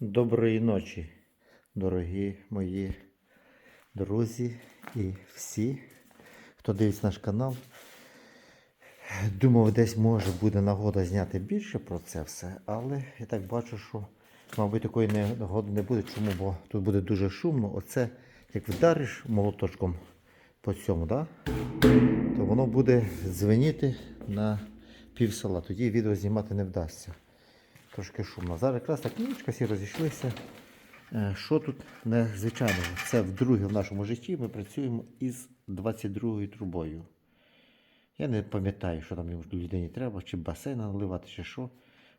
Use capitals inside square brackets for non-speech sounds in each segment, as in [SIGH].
Доброї ночі, дорогі мої друзі і всі, хто дивиться наш канал. Думав, десь може буде нагода зняти більше про це все, але я так бачу, що, мабуть, такої нагоди не буде. Чому? Бо тут буде дуже шумно. Оце, як вдариш молоточком по цьому, да? то воно буде дзвеніти на пів села. Тоді відео знімати не вдасться трошки шумно. Зараз якраз так нічка всі розійшлися. Е, Що тут незвичайного? Це вдруге в нашому житті ми працюємо із 22-ю трубою. Я не пам'ятаю, що там людині треба, чи басейн наливати, чи що.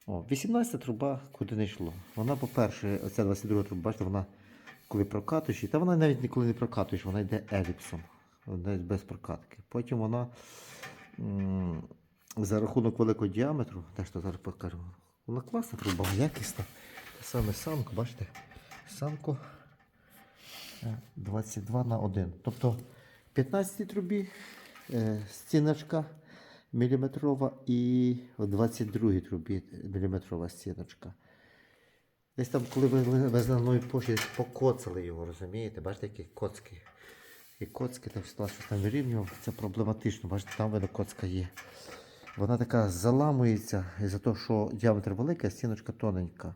О, 18 труба куди не йшло. Вона, по-перше, оця 22 труба, бачите, вона коли прокатуєш, та вона навіть ніколи не прокатуєш, вона йде еліпсом, йде без прокатки. Потім вона м, за рахунок великого діаметру, теж то зараз покажу. Вона класна труба, якісна. Саме самко, бачите? Самко е, 22 на 1. Тобто в 15 трубі е, стіночка міліметрова і в 22 трубі міліметрова стіночка. Десь там, коли ви везли на новій пошті, покоцали його, розумієте? Бачите, які коцки. І коцки там там вирівнював. Це проблематично. Бачите, там видно коцка є. Вона така заламується із-за того, що діаметр великий, а стіночка тоненька.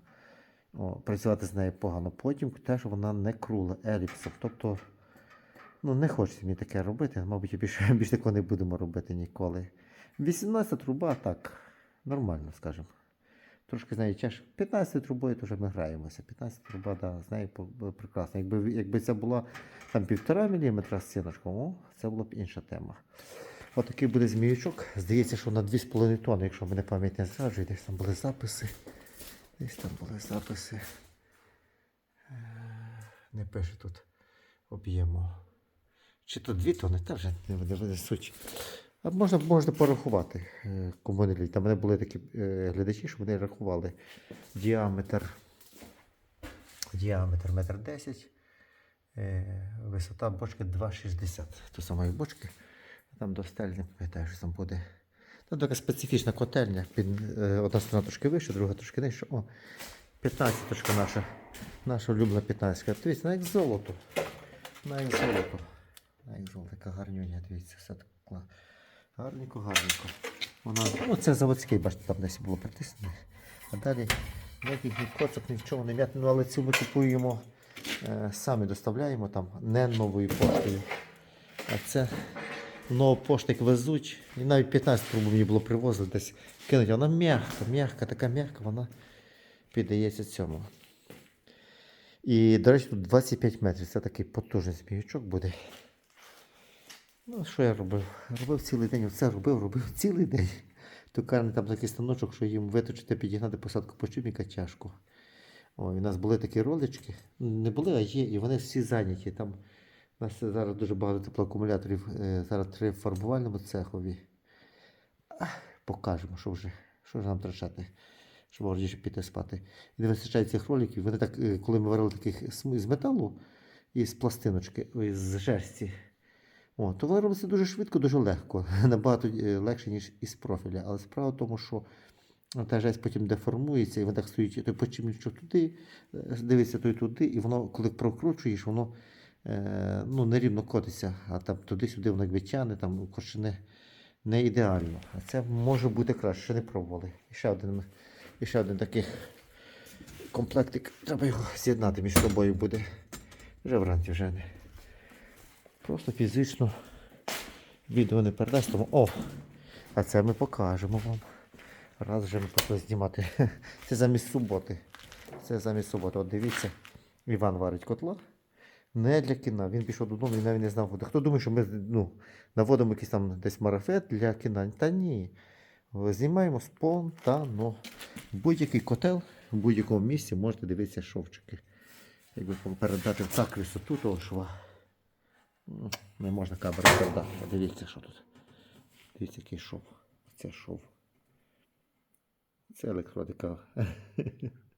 О, працювати з нею погано. Потім теж вона не крула еліпсом. Тобто, ну не хочеться мені таке робити. Мабуть, більше, більше [LAUGHS] такого не будемо робити ніколи. 18 труба так, нормально, скажімо. Трошки з нею тяжко. 15 трубою вже ми граємося. 15 труба, да, з нею прекрасно. Якби, якби це була там 1,5 мм стіночка, о, це була б інша тема. Отакий буде зміючок. Здається, що на 2,5 тонни, якщо мене пам'ять не зраджує, десь там були записи. Десь там були записи. Е, Не пише тут об'єму. Чи то 2 тонни, та вже не, не суть. А можна, можна порахувати, е, кому не лінь. Там мене були такі е, глядачі, що вони рахували діаметр. Діаметр 1,10 м. Е, висота бочки 2,60 То самої бочки. Там до стелі, не пам'ятаю, що там буде. Там така специфічна котельня. Під, е, одна сторона трошки вище, друга трошки нижче. О, 15 точка наша. Наша улюблена 15. Дивіться, на як золото. На як золото. На як золото, така гарнюня, дивіться, все так гарненько, гарненько. Вона, ну це заводський, бачите, там десь було притиснено. А далі ніяких ні коцок, нічого не м'яти. Ну, але цю ми купуємо, е, самі доставляємо там, не новою поштою. А це нову поштик везуть. І навіть 15 труб мені було привозили десь кинуть. Вона м'яка, м'яка, така м'яка, вона піддається цьому. І, до речі, тут 25 метрів. Це такий потужний зміючок буде. Ну, що я робив? Робив цілий день. Оце робив, робив цілий день. Токарний там такий станочок, що їм виточити, підігнати посадку почубника тяжко. Ой, у нас були такі ролички. Не були, а є, і вони всі зайняті. Там у нас зараз дуже багато теплоакумуляторів. е, Зараз три в фарбувальному цехові. Покажемо, що вже, що вже нам трачати, щоб гордіше піти спати. І не вистачає цих роликів. Вони так, е, коли ми варили таких з металу і з пластиночки, з жерсті. О, то воно робиться дуже швидко, дуже легко. [LAUGHS] Набагато е, легше, ніж із профіля. Але справа в тому, що та жесть потім деформується, і він так стоїть, той почимничок туди, дивиться той туди, і воно, коли прокручуєш, воно ну, нерівно котиться, а там туди-сюди воно якби тягне, там коротше, не, ідеально. А це може бути краще, ще не пробували. І ще один, і ще один такий комплектик. Треба його з'єднати між собою буде. Вже вранці вже не. Просто фізично відео не передасть, тому о! А це ми покажемо вам. Раз вже ми почали знімати. [LAUGHS] Це замість суботи. Це замість суботи. От дивіться, Іван варить котла. Не для кіна. Він пішов додому і навіть не знав куди. Хто думає, що ми ну, наводимо якийсь там десь марафет для кіна? Та ні. Знімаємо спонтанно. Будь-який котел в будь-якому місці можете дивитися шовчики. Якби передати так висоту того шва. Не можна камеру передати. Дивіться, що тут. Дивіться, який шов. Це шов. Це електродика. [LAUGHS]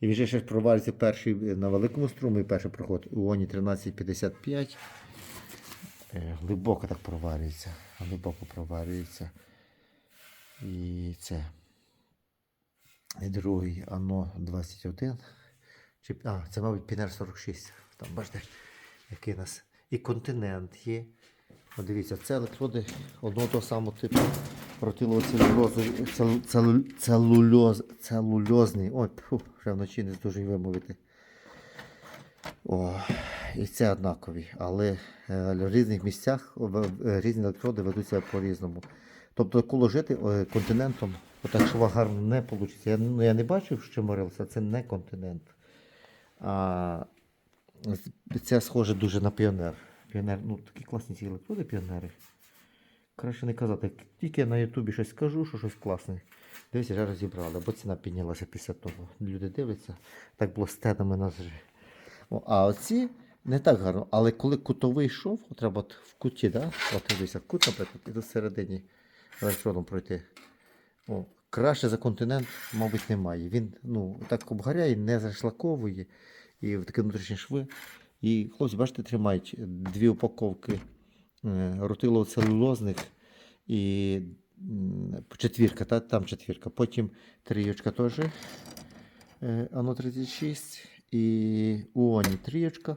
І він ще провалюється перший на великому струмі, перший проход у Оні 1355. Е, Глибоко так провалюється. Глибоко провалюється. І це. І другий ано 21. Чи, а, це, мабуть, Пінер 46. Там, бачите, який у нас. І континент є. От дивіться, це електроди одного того самого типу протилоцелюлозу, цел, целу, целульоз, целульозний. Ой, фу, вже вночі не здужу вимовити. О, і це однакові, але е, в різних місцях е, різні електроди ведуться по-різному. Тобто, коли жити е, континентом, отак що гарно не вийде. Я, ну, я не бачив, що морилося, це не континент. А це схоже дуже на піонер. Піонер, ну такі класні ці електроди піонери. Краще не казати. Тільки на Ютубі щось скажу, що щось класне. Дивіться, вже розібрали, бо ціна піднялася після того. Люди дивляться, так було з тенами нас же. О, а оці не так гарно. Але коли кутовий шов, треба от в куті, да? от дивися, кут, наприклад, і до середині електродом пройти. О, краще за континент, мабуть, немає. Він ну, так обгоряє, не зашлаковує, і в такі внутрішні шви. І хлопці, бачите, тримають дві упаковки рутилоцелюлозних і четвірка, та, там четвірка. Потім трійочка теж. Е, Ано 36 і Уоні трійочка.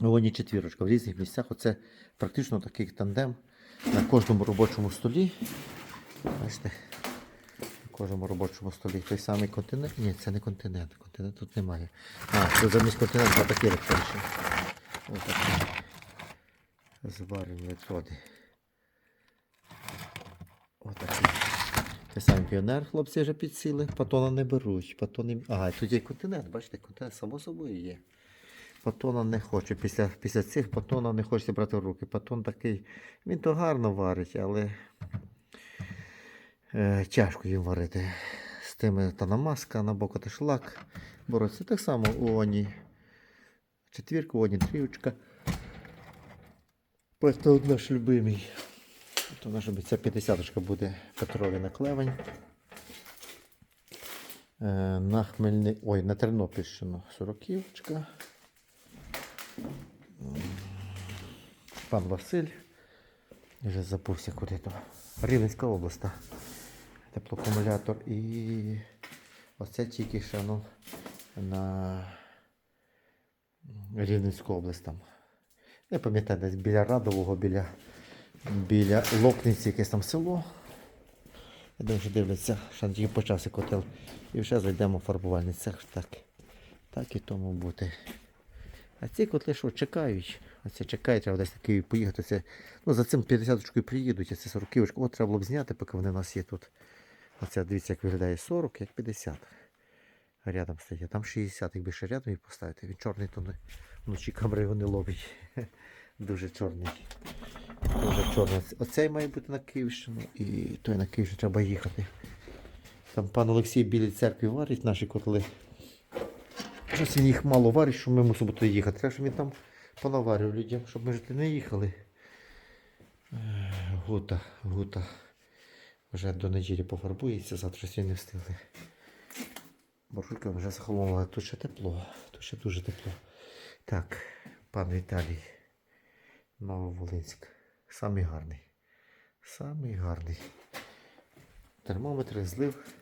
Уоні четвірочка. В різних місцях. Оце практично такий тандем на кожному робочому столі. Бачите, на кожному робочому столі той самий континент. Ні, це не континент. Континент тут немає. А, це замість континенту такі електричні. Ось такі зварені електроди. Отакі. Те саме піонер, хлопці вже підсіли, патона не беруть. Патони... Ага, тут є континент, бачите, континент само собою є. Патона не хоче. Після, після цих патона не хочеться брати в руки. Патон такий, він то гарно варить, але е, тяжко їм варити. З тими та намазка, на боку та шлак. Бороться так само у Оні. Четвірка, у Оні тріючка. Просто одна ж любимий. То наша ця 50 буде Петрові на клевень. Е, на Хмельни... Ой, на Тернопільщину 40-ка. Пан Василь. Вже забувся куди то. Рівненська область. та. Теплоакумулятор. І оце тільки ще ну, на Рівненську область там. Не пам'ятаю, десь біля Радового, біля, біля Локниці якесь там село. Я думаю, що дивляться, що тільки почався котел. І вже зайдемо в фарбувальний цех. Так, так і тому бути. А ці котли що чекають? Оце чекають, треба десь на Київ поїхати. Це, ну, за цим 50 приїдуть, а це 40 От треба було б зняти, поки вони у нас є тут. Оце дивіться, як виглядає 40, як 50. Рядом стоїть. Там 60, якби ще рядом їх поставити. Він чорний, то вночі камери його не ловить. Дуже чорний. Дуже чорний. Оцей має бути на Київщину і той на Київщину треба їхати. Там пан Олексій в Білій церкві варить наші котли. Щось він їх мало варить, що ми мусимо туди їхати. Треба, щоб він там понаварив людям, щоб ми ж не їхали. Е, Гута, гута. Вже до неділі пофарбується, завтра сьогодні не встигли. Буржуйка вже захолонула. Тут ще тепло, тут ще дуже тепло. Так, пан Віталій. Нововолинськ. Самий гарний. Самий гарний. Термометр злив.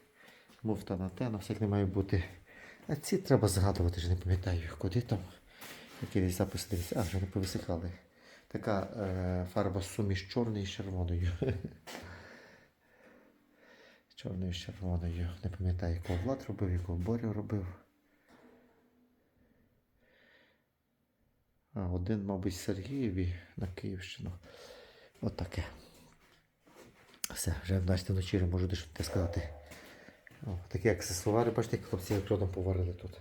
Муфта на те, на всяк не має бути. А ці треба згадувати, вже не пам'ятаю, куди там. Які десь записи. А, вже не повисихали. Така е, фарба суміш чорної з червоною. [LAUGHS] Чорною з червоною. Не пам'ятаю, якого Влад робив, якого Боря робив. А, один, мабуть, Сергієві на Київщину. От. Все, вже в нашій вечері можу дещо сказати. О, такі аксесуари, бачите, хлопці електродом поварили тут.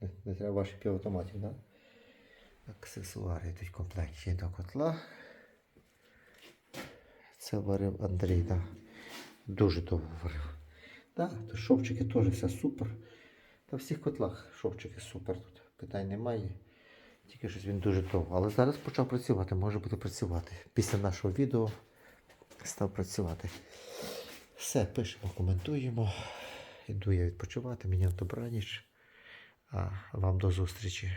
Не, не треба ваших півавтоматів, так? Да? Аксесуари йдуть в комплекті до котла. Це варив Андрій. Да. Дуже довго варив. Да, то шовчики теж все супер. Та всіх котлах шовчики супер тут. Питань немає. Тільки щось він дуже довго. Але зараз почав працювати, може буде працювати. Після нашого відео став працювати. Все, пишемо, коментуємо. Іду я відпочивати, на добраніч. А вам до зустрічі.